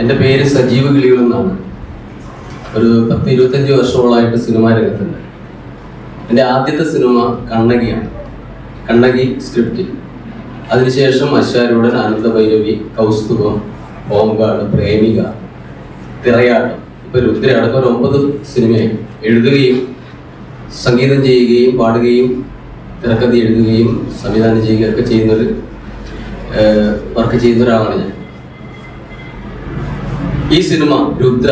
എന്റെ പേര് സജീവ് കിളികൾ എന്നാണ്. ഒരു പത്ത് ഇരുപത്തഞ്ച് വർഷങ്ങളായിട്ട് സിനിമാ രംഗത്തുണ്ട്. എന്റെ ആദ്യത്തെ സിനിമ കണ്ണകിയാണ്. കണ്ണകി സ്ക്രിപ്റ്റിൽ അതിനുശേഷം അശ്വാരൂടൻ ആനന്ദ ഭൈരവി കൗസ്തുഭം ഹോംഗാർഡ് പ്രേമിക തിറയാട്ടം. ഇപ്പൊ രുദ്ര അടക്കം ഒരു ഒമ്പത് സിനിമയായി. എഴുതുകയും സംഗീതം ചെയ്യുകയും പാടുകയും തിരക്കഥ എഴുതുകയും സംവിധാനം ചെയ്യുകയും ഒക്കെ ചെയ്യുന്നൊരു വർക്ക് ചെയ്യുന്ന ഒരാളാണ് ഞാൻ. ഈ സിനിമ രുദ്ര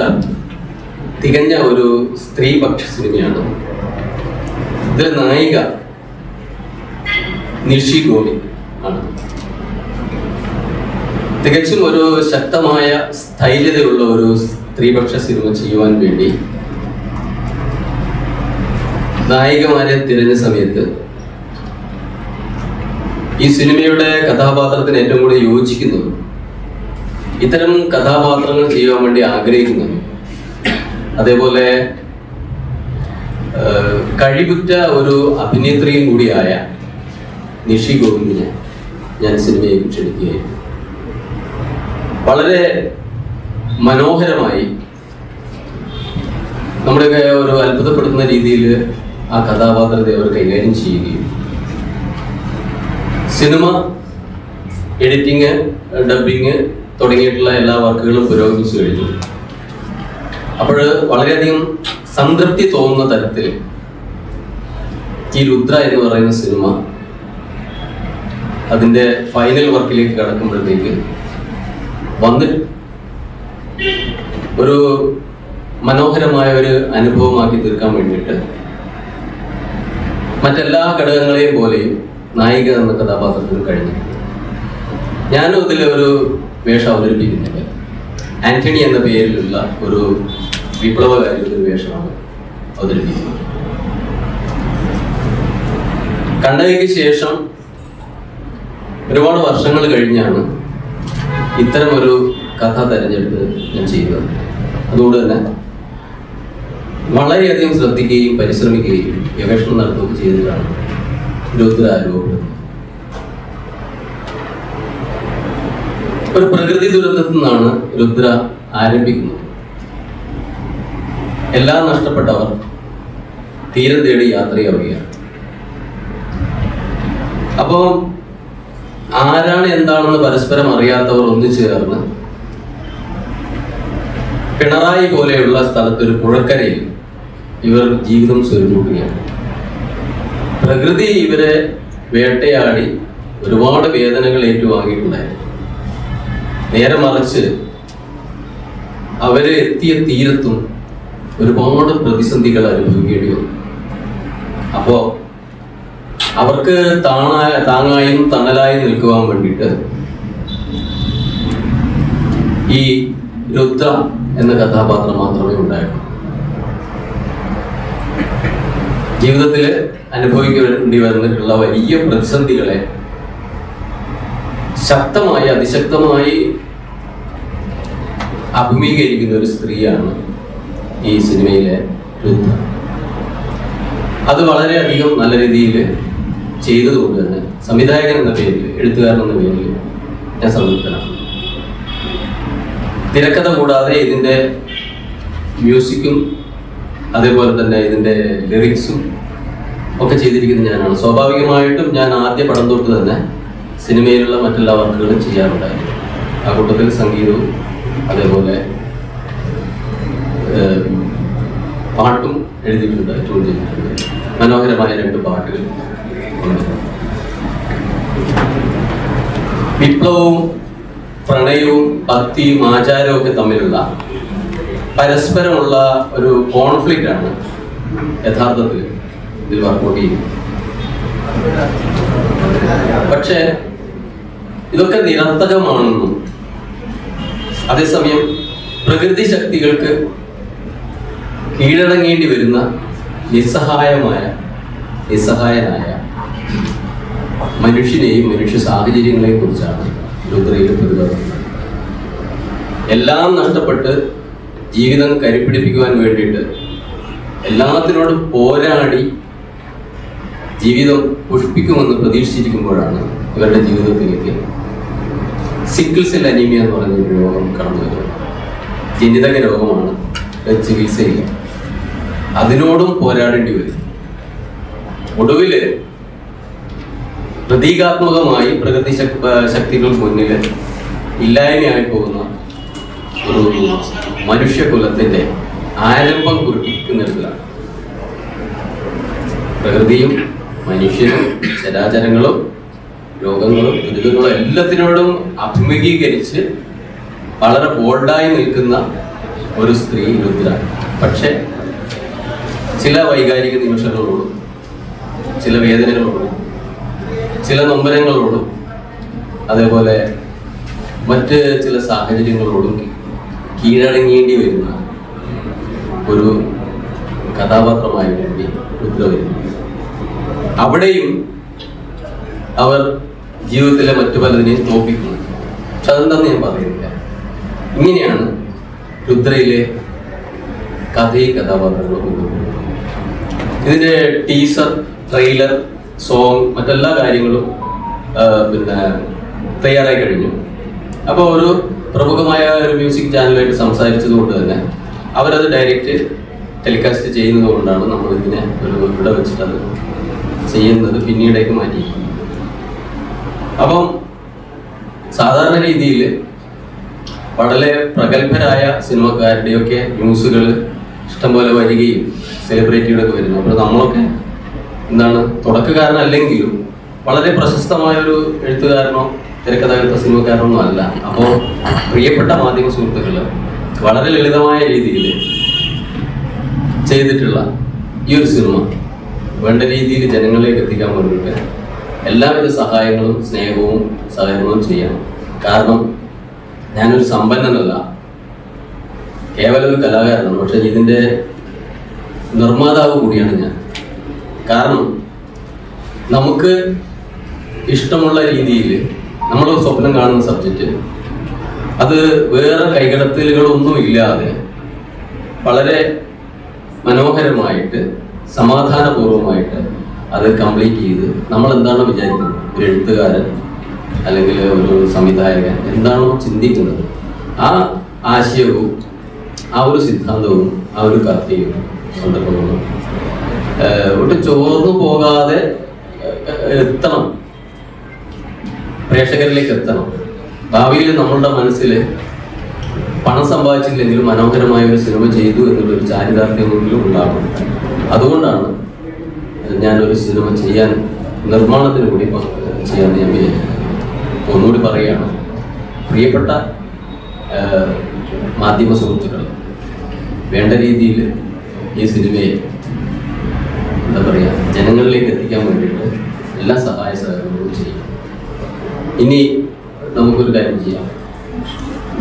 തികഞ്ഞ ഒരു സ്ത്രീപക്ഷ സിനിമയാണ്. ഇതിലെ നായിക നിഷി ഗോപി ആണ്. തികച്ചും ഒരു ശക്തമായ സ്ഥൈര്യതയുള്ള ഒരു സ്ത്രീപക്ഷ സിനിമ ചെയ്യുവാൻ വേണ്ടി നായികമാരെ തിരഞ്ഞ സമയത്ത് ഈ സിനിമയുടെ കഥാപാത്രത്തിന് ഏറ്റവും കൂടുതൽ യോജിക്കുന്നത് ഇത്തരം കഥാപാത്രങ്ങൾ ചെയ്യുവാൻ വേണ്ടി ആഗ്രഹിക്കുന്നത് അതേപോലെ കഴിവുറ്റ ഒരു അഭിനേത്രിയും കൂടിയായ നിഷി ഗോവിന്ദിനെ ഞാൻ സിനിമയിലേക്ക് ക്ഷണിക്കുകയായിരുന്നു. വളരെ മനോഹരമായി നമ്മുടെയൊക്കെ ഒരു അത്ഭുതപ്പെടുത്തുന്ന രീതിയിൽ ആ കഥാപാത്രത്തെ അവർ കൈകാര്യം ചെയ്യുകയും സിനിമ എഡിറ്റിങ് ഡബിങ് തുടങ്ങിയിട്ടുള്ള എല്ലാ വർക്കുകളും പുരോഗമിച്ചു കഴിഞ്ഞു. അപ്പോൾ വളരെയധികം സംതൃപ്തി തോന്നുന്ന തരത്തിൽ ഈ രുദ്ര എന്ന് പറയുന്ന സിനിമ അതിന്റെ ഫൈനൽ വർക്കിലേക്ക് കടക്കുമ്പോഴത്തേക്ക് വന്ന് ഒരു മനോഹരമായ ഒരു അനുഭവമാക്കി തീർക്കാൻ വേണ്ടിയിട്ട് മറ്റെല്ലാ ഘടകങ്ങളെയും പോലെയും നായിക എന്ന കഥാപാത്രത്തിന് കഴിഞ്ഞു. ഞാനും ഇതിൽ ഒരു വേഷം അവതരിപ്പിക്കുന്നില്ല. ആന്റണി എന്ന പേരിലുള്ള ഒരു വിപ്ലവകാരി ഒരു വേഷമാണ് അവതരിപ്പിക്കുന്നത്. കണ്ണകയ്ക്ക് ശേഷം ഒരുപാട് വർഷങ്ങൾ കഴിഞ്ഞാണ് ഇത്തരം ഒരു കഥ തെരഞ്ഞെടുത്ത് ഞാൻ ചെയ്തത് അതുകൊണ്ട് തന്നെ വളരെയധികം ശ്രദ്ധിക്കുകയും പരിശ്രമിക്കുകയും ഗവേഷണം നടത്തുകയും ചെയ്തതാണ് രുദ്ര ഒരു പ്രകൃതി ദുരന്തത്തിൽ നിന്നാണ് രുദ്ര ആരംഭിക്കുന്നത്. എല്ലാം നഷ്ടപ്പെട്ടവർ തീരം തേടി യാത്രയാവുകയാണ്. അപ്പോൾ ആരാണ് എന്താണെന്ന് പരസ്പരം അറിയാത്തവർ ഒന്നിച്ചു ചേർന്ന് പിണറായി പോലെയുള്ള സ്ഥലത്ത് ഒരു പുഴക്കരയിൽ ഇവർ ജീവിതം സ്വരുകൂട്ടുകയാണ് പ്രകൃതി ഇവരെ വേട്ടയാടി ഒരുപാട് വേദനകൾ ഏറ്റുവാങ്ങിയിട്ടുണ്ടായിരുന്നു. നേരെ മറിച്ച് അവരെ എത്തിയ തീരത്തും ഒരുപാട് പ്രതിസന്ധികൾ അനുഭവിക്കേണ്ടി വന്നു. അപ്പോ അവർക്ക് താണായ താങ്ങായും തണലായും നിൽക്കുവാൻ വേണ്ടിയിട്ട് ഈ രുദ്ര എന്ന കഥാപാത്രം മാത്രമേ ഉണ്ടായിരുന്നു ജീവിതത്തിൽ അനുഭവിക്കേണ്ടി വന്നിട്ടുള്ള വലിയ പ്രതിസന്ധികളെ ശക്തമായി അതിശക്തമായി അഭിമുഖീകരിക്കുന്ന ഒരു സ്ത്രീയാണ് ഈ സിനിമയിലെ വൃദ്ധ അത് വളരെയധികം നല്ല രീതിയിൽ ചെയ്തതുകൊണ്ട് തന്നെ സംവിധായകൻ എന്ന പേരിൽ എഴുത്തുകാരൻ എന്ന പേരിൽ ഞാൻ സംതൃപ്തനാണ്. തിരക്കഥ കൂടാതെ ഇതിന്റെ മ്യൂസിക്കും അതേപോലെ തന്നെ ഇതിന്റെ ലിറിക്സും ഒക്കെ ചെയ്തിരിക്കുന്നത് ഞാനാണ്. സ്വാഭാവികമായിട്ടും ഞാൻ ആദ്യ പടം തൊട്ട് തന്നെ സിനിമയിലുള്ള മറ്റെല്ലാ വർക്കുകളും ചെയ്യാറുണ്ടായിരുന്നു. ആ കൂട്ടത്തിൽ സംഗീതവും അതേപോലെ പാട്ടും എഴുതിയിട്ടുണ്ട് ട്യൂൺ ചെയ്തിട്ടുണ്ട്. മനോഹരമായ രണ്ട് പാട്ടുകൾ വിപ്ലവവും പ്രണയവും ഭക്തിയും ആചാരവും ഒക്കെ തമ്മിലുള്ള പരസ്പരമുള്ള ഒരു കോൺഫ്ലിക്റ്റ് ആണ് യഥാർത്ഥത്തിൽ ഇതിൽ വർക്കൗട്ട് ചെയ്യുന്നത്. പക്ഷേ ഇതൊക്കെ നിരർത്ഥകമാണെന്നും അതേസമയം പ്രകൃതി ശക്തികൾക്ക് കീഴടങ്ങേണ്ടി വരുന്ന നിസ്സഹായമായ നിസ്സഹായനായ മനുഷ്യനെയും മനുഷ്യ സാഹചര്യങ്ങളെയും കുറിച്ചാണ് രുദ്രയിൽ പ്രതിപാദിക്കുന്നത് എല്ലാം നഷ്ടപ്പെട്ട് ജീവിതം കരിപ്പിടിപ്പിക്കുവാൻ വേണ്ടിയിട്ട് എല്ലാത്തിനോടും പോരാടി ജീവിതം പുഷ്പിക്കുമെന്ന് പ്രതീക്ഷിച്ചിരിക്കുമ്പോഴാണ് ഇവരുടെ ജീവിതത്തിലേക്ക് സിക്കിൾ സെൽ അനീമിയ എന്ന് പറയുന്ന ഒരു രോഗം കടന്നു വരുന്നത് ജനിതക രോഗമാണ്. ചികിത്സയില്ല അതിനോടും പോരാടേണ്ടി വരും. ഒടുവിൽ പ്രതീകാത്മകമായി പ്രകൃതി ശക്തികൾക്ക് മുന്നിൽ ഇല്ലായ്മയായി പോകുന്ന ഒരു മനുഷ്യകുലത്തിന്റെ ആരംഭം കുറിക്കുന്നിടത്തിലാണ് പ്രകൃതിയും മനുഷ്യരും ചരാചരങ്ങളും രോഗങ്ങളും ദുരിതങ്ങളും എല്ലാത്തിനോടും അഭിമുഖീകരിച്ച് വളരെ ബോൾഡായി നിൽക്കുന്ന ഒരു സ്ത്രീ രുദ്ര പക്ഷെ ചില വൈകാരിക നിമിഷങ്ങളോടും ചില വേദനകളോടും ചില നൊമ്പരങ്ങളോടും അതേപോലെ മറ്റ് ചില സാഹചര്യങ്ങളോടും കീഴടങ്ങേണ്ടി വരുന്ന ഒരു കഥാപാത്രമായി വേണ്ടി രുദ്ര വരുന്നു. അവിടെയും അവർ ജീവിതത്തിലെ മറ്റു പലതിനെയും തോപ്പിക്കുന്നു പക്ഷെ അതെന്താന്ന് ഞാൻ പറയുന്നില്ല. ഇങ്ങനെയാണ് രുദ്രയിലെ കഥയും കഥാപാത്രങ്ങളും ഇതിന്റെ ടീസർ ട്രെയിലർ സോങ് മറ്റെല്ലാ കാര്യങ്ങളും പിന്നെ തയ്യാറായി കഴിഞ്ഞു. അപ്പോൾ ഒരു പ്രമുഖമായ ഒരു മ്യൂസിക് ചാനലുമായിട്ട് സംസാരിച്ചത് കൊണ്ട് തന്നെ അവരത് ഡയറക്റ്റ് ടെലികാസ്റ്റ് ചെയ്യുന്നത് കൊണ്ടാണ് നമ്മൾ ഇതിനെ ഒരു ഇവിടെ വെച്ചിട്ട് അത് ചെയ്യുന്നത്. പിന്നീടേക്ക് മാറ്റി അപ്പം സാധാരണ രീതിയിൽ വളരെ പ്രഗത്ഭരായ സിനിമക്കാരുടെയൊക്കെ ന്യൂസുകൾ ഇഷ്ടംപോലെ വരികയും സെലിബ്രിറ്റിയുടെ ഒക്കെ വരുന്നു. അപ്പോൾ നമ്മളൊക്കെ എന്താണ് തുടക്കക്കാരനല്ലെങ്കിലും വളരെ പ്രശസ്തമായ ഒരു എഴുത്തുകാരനോ തിരക്കഥാകൃത്ത സിനിമക്കാരനൊന്നും അല്ല. അപ്പോൾ പ്രിയപ്പെട്ട മാധ്യമ സുഹൃത്തുക്കൾ വളരെ ലളിതമായ രീതിയിൽ ചെയ്തിട്ടുള്ള ഈ ഒരു സിനിമ വേണ്ട രീതിയിൽ ജനങ്ങളിലേക്ക് എത്തിക്കാൻ വേണ്ടിയിട്ട് എല്ലാവിധ സഹായങ്ങളും സ്നേഹവും സഹകരണവും ചെയ്യണം. കാരണം ഞാനൊരു സമ്പന്നനല്ല. കേവലം ഒരു കലാകാരനാണ്. പക്ഷെ ഇതിന്റെ നിർമ്മാതാവ് കൂടിയാണ് ഞാൻ. കാരണം നമുക്ക് ഇഷ്ടമുള്ള രീതിയിൽ നമ്മൾ സ്വപ്നം കാണുന്ന സബ്ജക്റ്റ് അത് വേറെ കൈകടത്തലുകളൊന്നും ഇല്ലാതെ വളരെ മനോഹരമായിട്ട് സമാധാനപൂർവമായിട്ട് അത് കംപ്ലീറ്റ് ചെയ്ത് നമ്മൾ എന്താണോ വിചാരിക്കുന്നത്? ഒരു എഴുത്തുകാരൻ അല്ലെങ്കിൽ ഒരു സംവിധായകൻ എന്താണോ ചിന്തിക്കുന്നത്. ആ ആശയവും ആ ഒരു സിദ്ധാന്തവും ആ ഒരു കഥയും സന്ദർഭങ്ങളും ഏഹ് ഒട്ടും ചോർന്നു പോകാതെ എത്തണം. പ്രേക്ഷകരിലേക്ക് എത്തണം. ഭാവിയിൽ നമ്മളുടെ മനസ്സിൽ പണം സമ്പാദിച്ചില്ലെങ്കിലും മനോഹരമായ ഒരു സിനിമ ചെയ്തു എന്നുള്ളൊരു ചാരിതാർത്ഥ്യമെങ്കിലും ഉണ്ടാകും. അതുകൊണ്ടാണ് ഞാനൊരു സിനിമ ചെയ്യാൻ നിർമ്മാണത്തിന് കൂടി ചെയ്യാൻ ഞാൻ ഒന്നുകൂടി പറയുകയാണ്. പ്രിയപ്പെട്ട മാധ്യമ സുഹൃത്തുക്കൾ വേണ്ട രീതിയിൽ ഈ സിനിമയെ എന്താ പറയുക ജനങ്ങളിലേക്ക് എത്തിക്കാൻ വേണ്ടിയിട്ട് എല്ലാ സഹായ സഹകരണങ്ങളും ചെയ്യും. ഇനി നമുക്കൊരു കാര്യം ചെയ്യാം.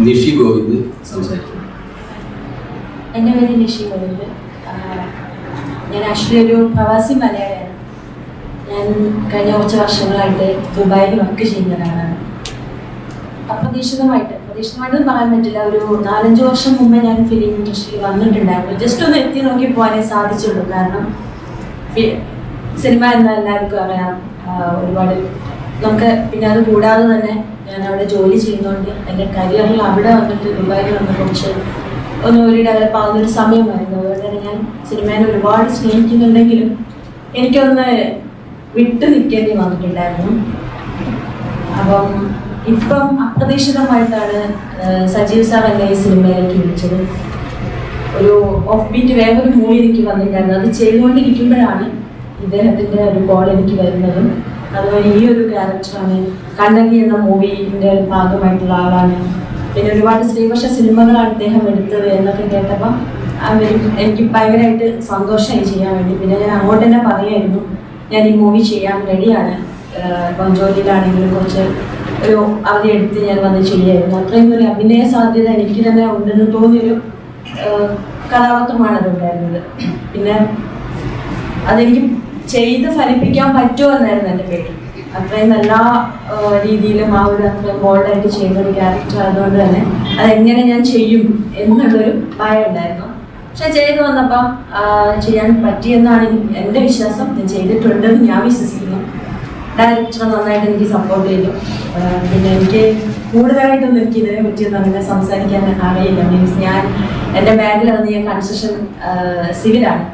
നിഷി ഗോവിന്ദ് സംസാരിക്കും. എന്റെ പേര് നിഷി ഗോവിന്ദ്. ഞാൻ ആക്ച്വലി ഒരു പ്രവാസി മലയാളിയാണ്. ഞാൻ കഴിഞ്ഞ കുറച്ച് വർഷങ്ങളായിട്ട് ദുബായിൽ വർക്ക് ചെയ്യുന്നതാണ് അപ്രതീക്ഷിതമായിട്ട് പ്രതീക്ഷിതമായിട്ട് പറയാൻ പറ്റില്ല ഒരു നാലഞ്ച് വർഷം മുമ്പേ ഞാൻ ഫിലിം ഇൻഡസ്ട്രിയിൽ വന്നിട്ടുണ്ടായിരുന്നു. ജസ്റ്റ് ഒന്ന് എത്തി നോക്കി പോകാനേ സാധിച്ചുള്ളൂ. കാരണം സിനിമ എന്ന എല്ലാവർക്കും അറിയാം. ഒരുപാട് നമുക്ക് പിന്നെ അത് കൂടാതെ തന്നെ ഞാൻ അവിടെ ജോലി ചെയ്യുന്നതുകൊണ്ട് എന്റെ കരിയറിൽ അവിടെ വന്നിട്ട് ദുബായിൽ വന്ന് കുറച്ച് ഒന്ന് ഒരു ഡെവലപ്പ് ആകുന്ന ഒരു സമയമായിരുന്നു. അതുകൊണ്ട് തന്നെ ഞാൻ സിനിമേനെ ഒരുപാട് സ്നേഹിക്കുന്നുണ്ടെങ്കിലും എനിക്കൊന്ന് വിട്ടു നിൽക്കേണ്ടി വന്നിട്ടുണ്ടായിരുന്നു. അപ്പം ഇപ്പം അപ്രതീക്ഷിതമായിട്ടാണ് സജീവ് സാർ എന്നെ ഈ സിനിമയിലേക്ക് വിളിച്ചത്. ഒരു ഓഫ് ബീറ്റ് വേറൊരു മൂവി എനിക്ക് വന്നിട്ടുണ്ടായിരുന്നു. അത് ചെയ്തുകൊണ്ടിരിക്കുമ്പോഴാണ് ഇദ്ദേഹത്തിന്റെ ഒരു കോൾ എനിക്ക് വരുന്നതും. അതുപോലെ ഈ ഒരു ക്യാരക്ടറാണ് കണ്ണകി എന്ന മൂവിന്റെ ഭാഗമായിട്ടുള്ള ആളാണ് പിന്നെ ഒരുപാട് സ്ത്രീപക്ഷ സിനിമകളാണ് അദ്ദേഹം എടുത്തത് എന്നൊക്കെ കേട്ടപ്പോൾ അവർ എനിക്ക് ഭയങ്കരമായിട്ട് സന്തോഷമായി ചെയ്യാൻ വേണ്ടി. പിന്നെ ഞാൻ അങ്ങോട്ട് തന്നെ പറയായിരുന്നു ഞാൻ ഈ മൂവി ചെയ്യാൻ റെഡിയാണ് ഇപ്പം ജോലിയിലാണെങ്കിലും കുറച്ച് ഒരു അവധി എടുത്ത് ഞാൻ വന്ന് ചെയ്യായിരുന്നു. അത്രയും ഒരു അഭിനയ സാധ്യത എനിക്ക് തന്നെ ഉണ്ടെന്ന് തോന്നിയൊരു കഥാപാത്രമാണ് അതുണ്ടായിരുന്നത്. പിന്നെ അതെനിക്ക് ചെയ്ത് ഫലിപ്പിക്കാൻ പറ്റുമോ എന്നായിരുന്നു എന്റെ പേടി. അത്രയും നല്ല രീതിയിലും ആ ഒരു അത്രയും ബോൾഡായിട്ട് ചെയ്യുന്ന ഒരു ക്യാരക്ടർ ആയതുകൊണ്ട് തന്നെ അതെങ്ങനെ ഞാൻ ചെയ്യും എന്നുള്ളൊരു ഭയം ഉണ്ടായിരുന്നു പക്ഷെ ചെയ്തു വന്നപ്പം ചെയ്യാൻ പറ്റിയെന്നാണ് എന്റെ വിശ്വാസം. ഞാൻ ചെയ്തിട്ടുണ്ടെന്ന് ഞാൻ വിശ്വസിക്കുന്നു. ഡയറക്ടർ നന്നായിട്ട് എനിക്ക് സപ്പോർട്ട് ചെയ്തു. പിന്നെ എനിക്ക് കൂടുതലായിട്ടൊന്നും എനിക്ക് ഇതിനെ പറ്റിയൊന്നും അങ്ങനെ സംസാരിക്കാൻ അറിയില്ല. മീൻസ് ഞാൻ എന്റെ വന്ന് ഞാൻ കൺസ്ട്രക്ഷൻ സിവിലാണ്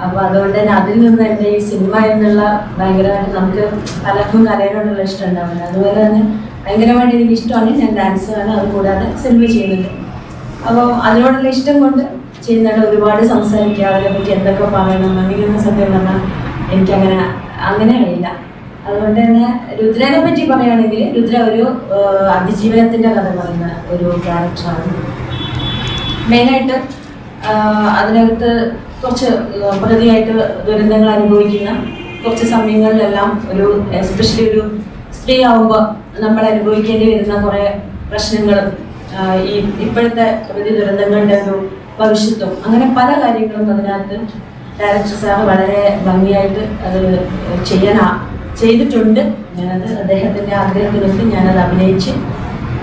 അപ്പോൾ അതുകൊണ്ട് തന്നെ അതിൽ നിന്ന് തന്നെ ഈ സിനിമ എന്നുള്ള ഭയങ്കരമായിട്ട് നമുക്ക് പലർക്കും കലയോടുള്ള ഇഷ്ടം ഉണ്ടാവില്ല അതുപോലെ തന്നെ ഭയങ്കരമായിട്ട് എനിക്ക് ഇഷ്ടമാണ് ഞാൻ ഡാൻസ് ആണ് അതുകൂടാതെ സിനിമ ചെയ്യുന്നുണ്ട് അപ്പോൾ അതിനോടുള്ള ഇഷ്ടം കൊണ്ട് ചെയ്യുന്നുണ്ട് ഒരുപാട് സംസാരിക്കുക അതിനെ പറ്റി എന്തൊക്കെ പറയണം അങ്ങനെയൊന്നും സത്യം പറഞ്ഞാൽ എനിക്കങ്ങനെ അങ്ങനെ അറിയില്ല. അതുകൊണ്ട് തന്നെ രുദ്രനെ പറ്റി പറയുകയാണെങ്കിൽ രുദ്ര ഒരു അതിജീവനത്തിന്റെ കഥ പറയുന്ന ഒരു ക്യാരക്ടറാണ് മെയിനായിട്ട് അതിനകത്ത് കുറച്ച് പ്രതിയായിട്ട് ദുരന്തങ്ങൾ അനുഭവിക്കുന്ന കുറച്ച് സമയങ്ങളിലെല്ലാം ഒരു എസ്പെഷ്യലി ഒരു സ്ത്രീ ആവുമ്പോൾ നമ്മൾ അനുഭവിക്കേണ്ടി വരുന്ന കുറേ പ്രശ്നങ്ങളും ആഹ്, ഈ ഇപ്പോഴത്തെ പ്രതി ദുരന്തങ്ങളുടെ ഒരു ഭവിഷ്യത്തും അങ്ങനെ പല കാര്യങ്ങളും അതിനകത്ത് ഡയറക്ടർ സാർ വളരെ ഭംഗിയായിട്ട് അത് ചെയ്യാൻ ചെയ്തിട്ടുണ്ട്. ഞാനത് അദ്ദേഹത്തിന്റെ ആഗ്രഹത്തിനൊത്ത് ഞാനത് അഭിനയിച്ച്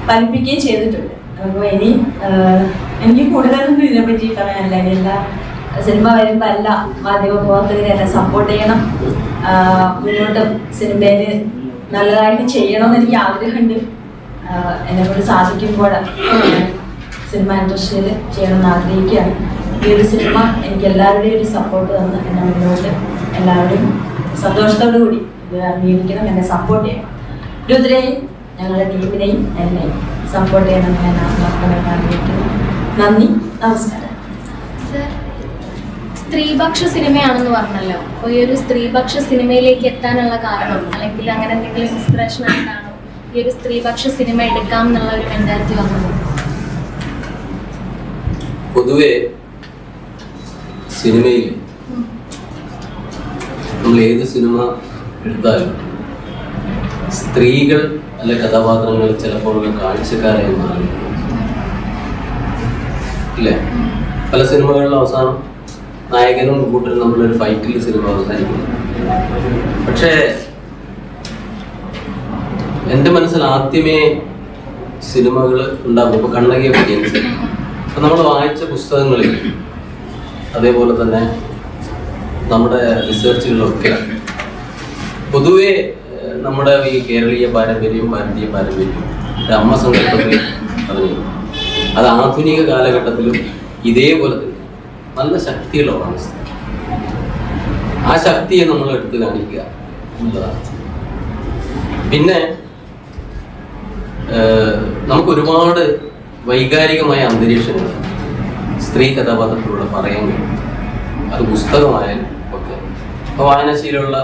ഫലിപ്പിക്കുകയും ചെയ്തിട്ടുണ്ട്. അപ്പോൾ ഇനി എനിക്ക് കൂടുതലൊന്നും ഇതിനെപ്പറ്റി പറയാനില്ല. ഇനി എല്ലാ സിനിമ വരുമ്പോൾ എല്ലാ മാധ്യമ പ്രവർത്തകരെ എല്ലാം സപ്പോർട്ട് ചെയ്യണം മുന്നോട്ട് സിനിമയിൽ നല്ലതായിട്ട് ചെയ്യണമെന്ന് എനിക്ക് ആഗ്രഹമുണ്ട് എന്നെ കൊണ്ട് സാധിക്കുമ്പോൾ സിനിമ ഇൻഡസ്ട്രിയിൽ ചെയ്യണമെന്ന് ആഗ്രഹിക്കുകയാണ് ഈ ഒരു സിനിമ എനിക്ക് എല്ലാവരുടെയും ഒരു സപ്പോർട്ട് തന്ന് എന്നെ മുന്നോട്ട് എല്ലാവരും സന്തോഷത്തോടു കൂടി അംഗീകരിക്കണം എന്നെ സപ്പോർട്ട് ചെയ്യണം. രുദ്രയെയും ഞങ്ങളുടെ ടീമിനെയും എന്നെയും സപ്പോർട്ട് ചെയ്യണം ഞാൻ ആഗ്രഹിക്കുന്നു. നന്ദി നമസ്കാരം. സ്ത്രീപക്ഷ സിനിമയാണെന്ന് പറഞ്ഞല്ലോ. അപ്പോൾ ഈ ഒരു സ്ത്രീപക്ഷ സിനിമയിലേക്ക് എത്താനുള്ള കാരണം അല്ലെങ്കിൽ അങ്ങനെ എന്തെങ്കിലും ഇൻസ്പിറേഷൻ ആയിട്ടാണോ ഈ ഒരു സ്ത്രീപക്ഷ സിനിമ എടുക്കാം എന്നുള്ള ഒരു മെന്റാലിറ്റി വന്നത്? പൊതുവെ സിനിമയിൽ നമ്മൾ ഏത് സിനിമ എടുത്താലും സ്ത്രീകൾ അല്ലെ കഥാപാത്രങ്ങൾ ചിലപ്പോൾ കാഴ്ചക്കാരായി മാറി. പല സിനിമകളിലും അവസാനം നായകനും കൂട്ടരും നമ്മളൊരു ഫൈറ്റിൽ സിനിമ അവസാനിക്കുന്നു. പക്ഷേ എന്റെ മനസ്സിൽ ആദ്യമേ സിനിമകൾ ഉണ്ടാകും. ഇപ്പോൾ കണ്ണകിയെ പറ്റി അപ്പം നമ്മൾ വായിച്ച പുസ്തകങ്ങളിൽ അതേപോലെ തന്നെ നമ്മുടെ റിസർച്ചുകളിലൊക്കെ പൊതുവേ നമ്മുടെ ഈ കേരളീയ പാരമ്പര്യവും ഭാരതീയ പാരമ്പര്യവും അമ്മ സങ്കല്പത്തിൽ അത് ആധുനിക കാലഘട്ടത്തിലും ഇതേപോലെ തന്നെ. നല്ല ശക്തിയുള്ളതാണ് സ്ത്രീ. ആ ശക്തിയെ നമ്മൾ എടുത്തു കാണിക്കുക എന്നുള്ളതാണ്. പിന്നെ നമുക്ക് ഒരുപാട് വൈകാരികമായ അന്തരീക്ഷങ്ങൾ സ്ത്രീ കഥാപാത്രത്തിലൂടെ പറയാൻ കഴിയും. അത് പുസ്തകമായാലും ഒക്കെ. അപ്പോൾ വായനാശീലമുള്ള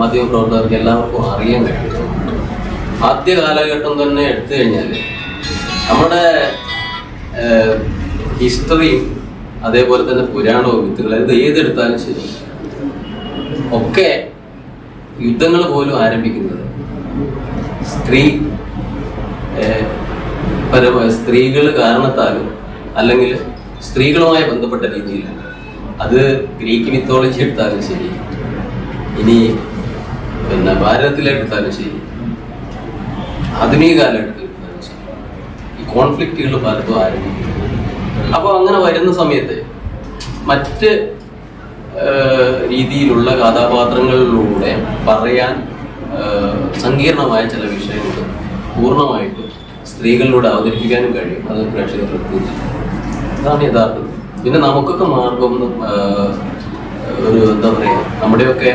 മാധ്യമപ്രവർത്തകർക്ക് എല്ലാവർക്കും അറിയാൻ കഴിയും. ആദ്യ കാലഘട്ടം തന്നെ എടുത്തു കഴിഞ്ഞാൽ നമ്മുടെ ഹിസ്റ്ററിയും അതേപോലെ തന്നെ പുരാണവും വിത്തുകൾ ഇത് ഏതെടുത്താലും ശരി. ഒക്കെ യുദ്ധങ്ങൾ പോലും ആരംഭിക്കുന്നത് സ്ത്രീ പരമായ സ്ത്രീകൾ കാരണത്താലും അല്ലെങ്കിൽ സ്ത്രീകളുമായി ബന്ധപ്പെട്ട രീതിയിൽ അത് ഗ്രീക്ക് മിത്തോളജി എടുത്താലും ശരി. ഇനി പിന്നെ ഭാരതത്തിലെടുത്താലും ശരി. ആധുനിക കാലഘട്ടത്തിൽ എടുത്താലും ശരി. ഈ കോൺഫ്ലിക്റ്റുകൾ പലതും ആരംഭിക്കുന്നു. അപ്പോൾ അങ്ങനെ വരുന്ന സമയത്ത് മറ്റ് രീതിയിലുള്ള കഥാപാത്രങ്ങളിലൂടെ പറയാൻ സങ്കീർണമായ ചില വിഷയങ്ങൾ പൂർണമായിട്ടും സ്ത്രീകളിലൂടെ അവതരിപ്പിക്കാനും കഴിയും. അത് പ്രേക്ഷകർ അതാണ് യഥാർത്ഥം. പിന്നെ നമുക്കൊക്കെ മാർഗം ഒരു എന്താ പറയുക നമ്മുടെയൊക്കെ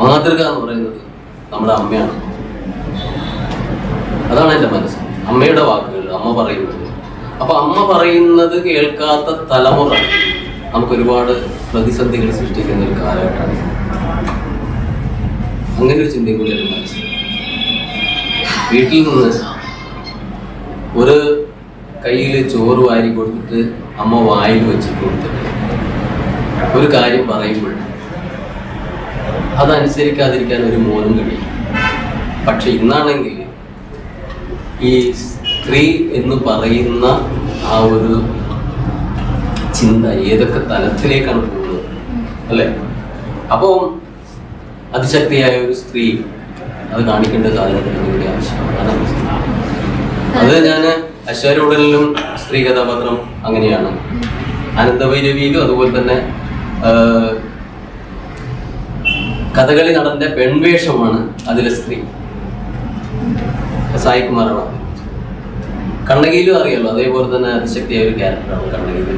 മാതൃക എന്ന് പറയുന്നത് നമ്മുടെ അമ്മയാണ്. അതാണ് എന്റെ മനസ്സ്. അമ്മയുടെ വാക്കുകൾ അമ്മ പറയുന്നത്. അപ്പൊ അമ്മ പറയുന്നത് കേൾക്കാത്ത തലമുറ നമുക്ക് ഒരുപാട് പ്രതിസന്ധികൾ സൃഷ്ടിക്കുന്ന ഒരു കാലഘട്ടമാണ്. അങ്ങനെ ഒരു ചിന്തയും കൂടി വീട്ടിൽ നിന്ന് ഒരു കയ്യിൽ ചോറ് വാരി കൊടുത്തിട്ട് അമ്മ വായിൽ വെച്ച് കൊടുത്തിട്ട് ഒരു കാര്യം പറയുമ്പോൾ അതനുസരിക്കാതിരിക്കാൻ ഒരു മോനും കഴിയും. പക്ഷെ ഇന്നാണെങ്കിൽ ഈ സ്ത്രീ എന്ന് പറയുന്ന ആ ഒരു ചിന്ത ഏതൊക്കെ തലത്തിലേക്കാണ് പോകുന്നത്? അല്ലേ? അപ്പോൾ അതിശക്തിയായ ഒരു സ്ത്രീ അത് കാണിക്കേണ്ട കാര്യങ്ങൾ ആവശ്യമാണ്. അത് ഞാൻ അശ്വരൂടലിലും സ്ത്രീ കഥാപാത്രം അങ്ങനെയാണ്. അനന്തഭൈരവിയിലും അതുപോലെ തന്നെ കഥകളി നടന്റെ പെൺവേഷമാണ് അതിലെ സ്ത്രീ. സായികുമാറാണ് കണ്ണകിയിലും അറിയാലോ അതേപോലെ തന്നെ അതിശക്തിയായ ഒരു ക്യാരക്ടറാണ് കണ്ണകിയിൽ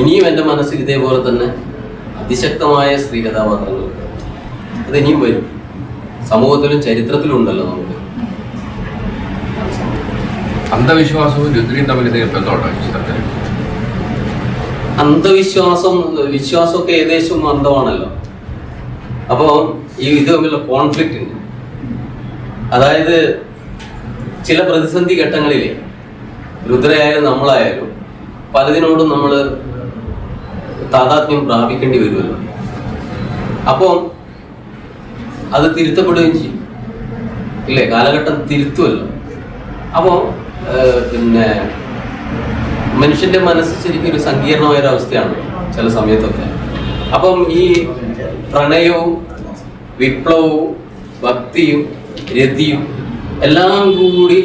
ഇനിയും എന്റെ മനസ്സിൽ ഇതേപോലെ തന്നെ അതിശക്തമായ സ്ത്രീ കഥാപാത്രങ്ങൾ അത് ഇനിയും വരും. സമൂഹത്തിലും ചരിത്രത്തിലും ഉണ്ടല്ലോ നമുക്ക്. അന്ധവിശ്വാസവും രുദ്രയും തമ്മിൽ അന്ധവിശ്വാസം വിശ്വാസമൊക്കെ ഏകദേശം അന്ധമാണല്ലോ. അപ്പോൾ ഈ ഇത് തമ്മിലുള്ള കോൺഫ്ലിക്റ്റ് ഉണ്ട്. അതായത് ചില പ്രതിസന്ധി ഘട്ടങ്ങളിൽ രുദ്രയായാലും നമ്മളായാലും പലതിനോടും നമ്മൾ താതാത്മ്യം പ്രാപിക്കേണ്ടി വരുമല്ലോ. അപ്പോൾ അത് തിരുത്തപ്പെടുകയും ചെയ്യും. ഇല്ലേ? കാലഘട്ടം തിരുത്തുമല്ലോ. അപ്പോൾ പിന്നെ മനുഷ്യന്റെ മനസ്സ് ശരിക്കും ഒരു സങ്കീർണമായ ഒരു അവസ്ഥയാണ് ചില സമയത്തൊക്കെ. അപ്പം ഈ പ്രണയവും വിപ്ലവവും ഭക്തിയും രതിയും എല്ലാം കൂടി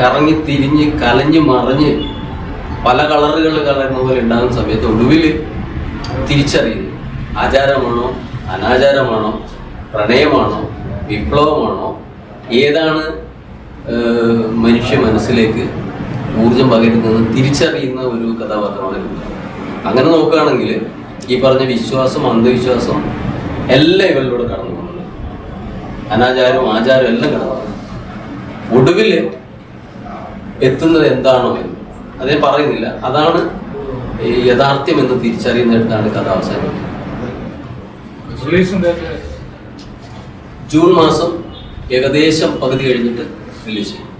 കറങ്ങി തിരിഞ്ഞ് കലഞ്ഞ് മറിഞ്ഞ് പല കളറുകൾ കലർന്ന പോലെ ഉണ്ടാകുന്ന സമയത്ത് ഒടുവിൽ തിരിച്ചറിയുന്നു ആചാരമാണോ അനാചാരമാണോ പ്രണയമാണോ വിപ്ലവമാണോ ഏതാണ് മനുഷ്യ മനസ്സിലേക്ക് ഊർജം പകരുന്നതെന്ന് തിരിച്ചറിയുന്ന ഒരു കഥാപാത്രമാണ്. അങ്ങനെ നോക്കുകയാണെങ്കിൽ ഈ പറഞ്ഞ വിശ്വാസം അന്ധവിശ്വാസം എല്ലാം ഇവരിലൂടെ കടന്നു പോകുന്നുണ്ട് അനാചാരവും ആചാരവും എല്ലാം കിടന്നു. ഒടുവിൽ എത്തുന്നത് എന്താണോ എന്ന്. അതേ പറയുന്നില്ല. അതാണ് ഈ യഥാർത്ഥ്യം എന്ന് തിരിച്ചറിയുന്നിടത്താണ് കഥ അവസാനിക്കുന്നത് ജൂൺ മാസം ഏകദേശം പകുതി കഴിഞ്ഞിട്ട് റിലീസ് ചെയ്യും.